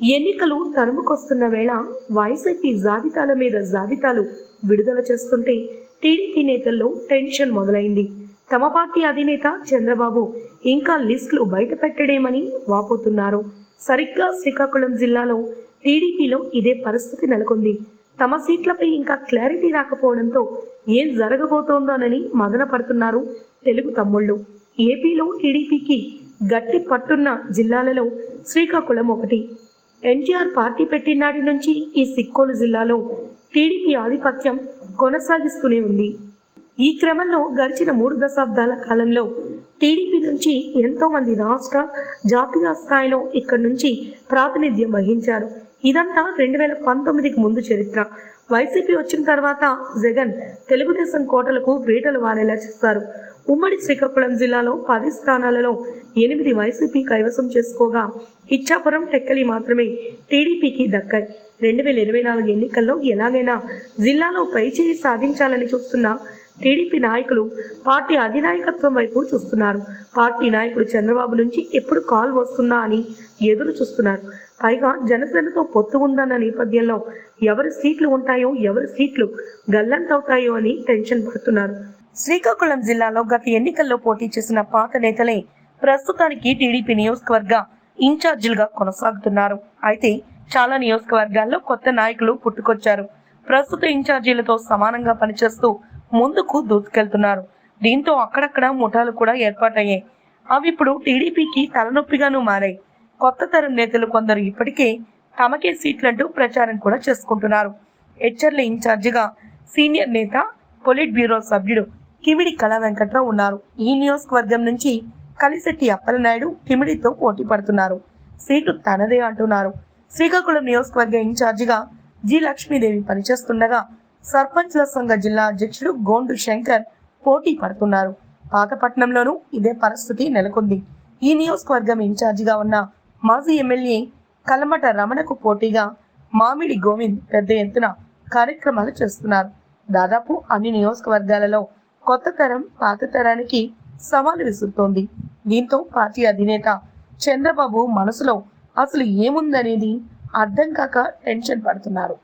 ఎన్నికలు తరుముకొస్తున్న వేళ వైసీపీ జాబితాల మీద జాబితాలు విడుదల చేస్తుంటే టీడీపీ నేతల్లో టెన్షన్ మొదలైంది. తమ పార్టీ అధినేత చంద్రబాబు ఇంకా లిస్టులు బయట పెట్టడేమని వాపోతున్నారు. సరిగ్గా శ్రీకాకుళం జిల్లాలో టీడీపీలో ఇదే పరిస్థితి నెలకొంది. తమ సీట్లపై ఇంకా క్లారిటీ రాకపోవడంతో ఏం జరగబోతోందోనని మదన పడుతున్నారు తెలుగు తమ్ముళ్ళు. ఏపీలో టీడీపీకి గట్టి పట్టున్న జిల్లాలలో శ్రీకాకుళం ఒకటి. ఎన్టీఆర్ పార్టీ పెట్టినాటి నుంచి ఈ సిక్కోలు జిల్లాలో టీడీపీ ఆధిపత్యం కొనసాగిస్తూనే ఉంది. ఈ క్రమంలో గడిచిన మూడు దశాబ్దాల కాలంలో టీడీపీ నుంచి ఎంతో మంది రాష్ట్ర జాతీయ స్థాయిలో ఇక్కడి నుంచి ప్రాతినిధ్యం వహించారు. ఇదంతా రెండు వేల పంతొమ్మిదికి ముందు చరిత్ర. వైసీపీ వచ్చిన తర్వాత జగన్ తెలుగుదేశం కోటలకు బీటలు వారేలా చేస్తారు ఉమ్మడి శ్రీకాకుళం జిల్లాలో పది స్థానాలలో ఎనిమిది వైసీపీ కైవసం చేసుకోగా. ఇచ్చాపురం టెక్కలి మాత్రమే టీడీపీకి దక్కాయి. రెండు వేల ఇరవై నాలుగు ఎన్నికల్లో ఎలాగైనా జిల్లాలో పైచేయి సాధించాలని చూస్తున్న టీడీపీ నాయకులు పార్టీ అధినాయకత్వం వైపు చూస్తున్నారు. పార్టీ నాయకుడు చంద్రబాబు నుంచి ఎప్పుడు కాల్ వస్తుందా అని ఎదురు చూస్తున్నారు. పైగా జనసేనతో పొత్తు ఉందన్న నేపథ్యంలో ఎవరి సీట్లు ఉంటాయో ఎవరి సీట్లు గల్లంతవుతాయో అని టెన్షన్ పడుతున్నారు. శ్రీకాకుళం జిల్లాలో గత ఎన్నికల్లో పోటీ చేసిన పాత నేతలే ప్రస్తుతానికి టీడీపీ నియోజకవర్గ ఇన్ఛార్జీలుగా కొనసాగుతున్నారు. అయితే చాలా నియోజకవర్గాల్లో కొత్త నాయకులు పుట్టుకొచ్చారు. ప్రస్తుత ఇన్ఛార్జీలతో సమానంగా పనిచేస్తూ ముందుకు దూసుకెళ్తున్నారు. దీంతో అక్కడక్కడ ముఠాలు కూడా ఏర్పాటయ్యాయి. అవి ఇప్పుడు టీడీపీకి తలనొప్పిగాను మారాయి. కొత్త తరం నేతలు కొందరు ఇప్పటికే తమకే సీట్లంటూ ప్రచారం కూడా చేసుకుంటున్నారు. హెచ్చర్ల ఇన్ఛార్జిగా సీనియర్ నేత పొలిట్ బ్యూరో సభ్యుడు కిమిడి కళా వెంకట్రావు ఉన్నారు. ఈ నియోజకవర్గం నుంచి కలిశెట్టి అప్పలనాయుడు కిమిడితో పోటీ పడుతున్నారు. సీటు తనదే అంటున్నారు. శ్రీకాకుళం నియోజకవర్గ ఇన్ఛార్జిగా జి లక్ష్మీదేవి పనిచేస్తుండగా సర్పంచ్ల సంఘ జిల్లా అధ్యక్షుడు గోండు శంకర్ పోటీ పడుతున్నారు. పాతపట్నంలోనూ ఇదే పరిస్థితి నెలకొంది. ఈ నియోజకవర్గం ఇన్ఛార్జిగా ఉన్న మాజీ ఎమ్మెల్యే కలమట రమణకు పోటీగా మామిడి గోవింద్ పెద్ద ఎత్తున కార్యక్రమాలు చేస్తున్నారు. దాదాపు అన్ని నియోజకవర్గాలలో కొత్త తరం పాత తరానికి సవాలు విసురుతోంది. దీంతో పార్టీ అధినేత చంద్రబాబు మనసులో అసలు ఏముందనేది అర్థం కాక టెన్షన్ పడుతున్నారు.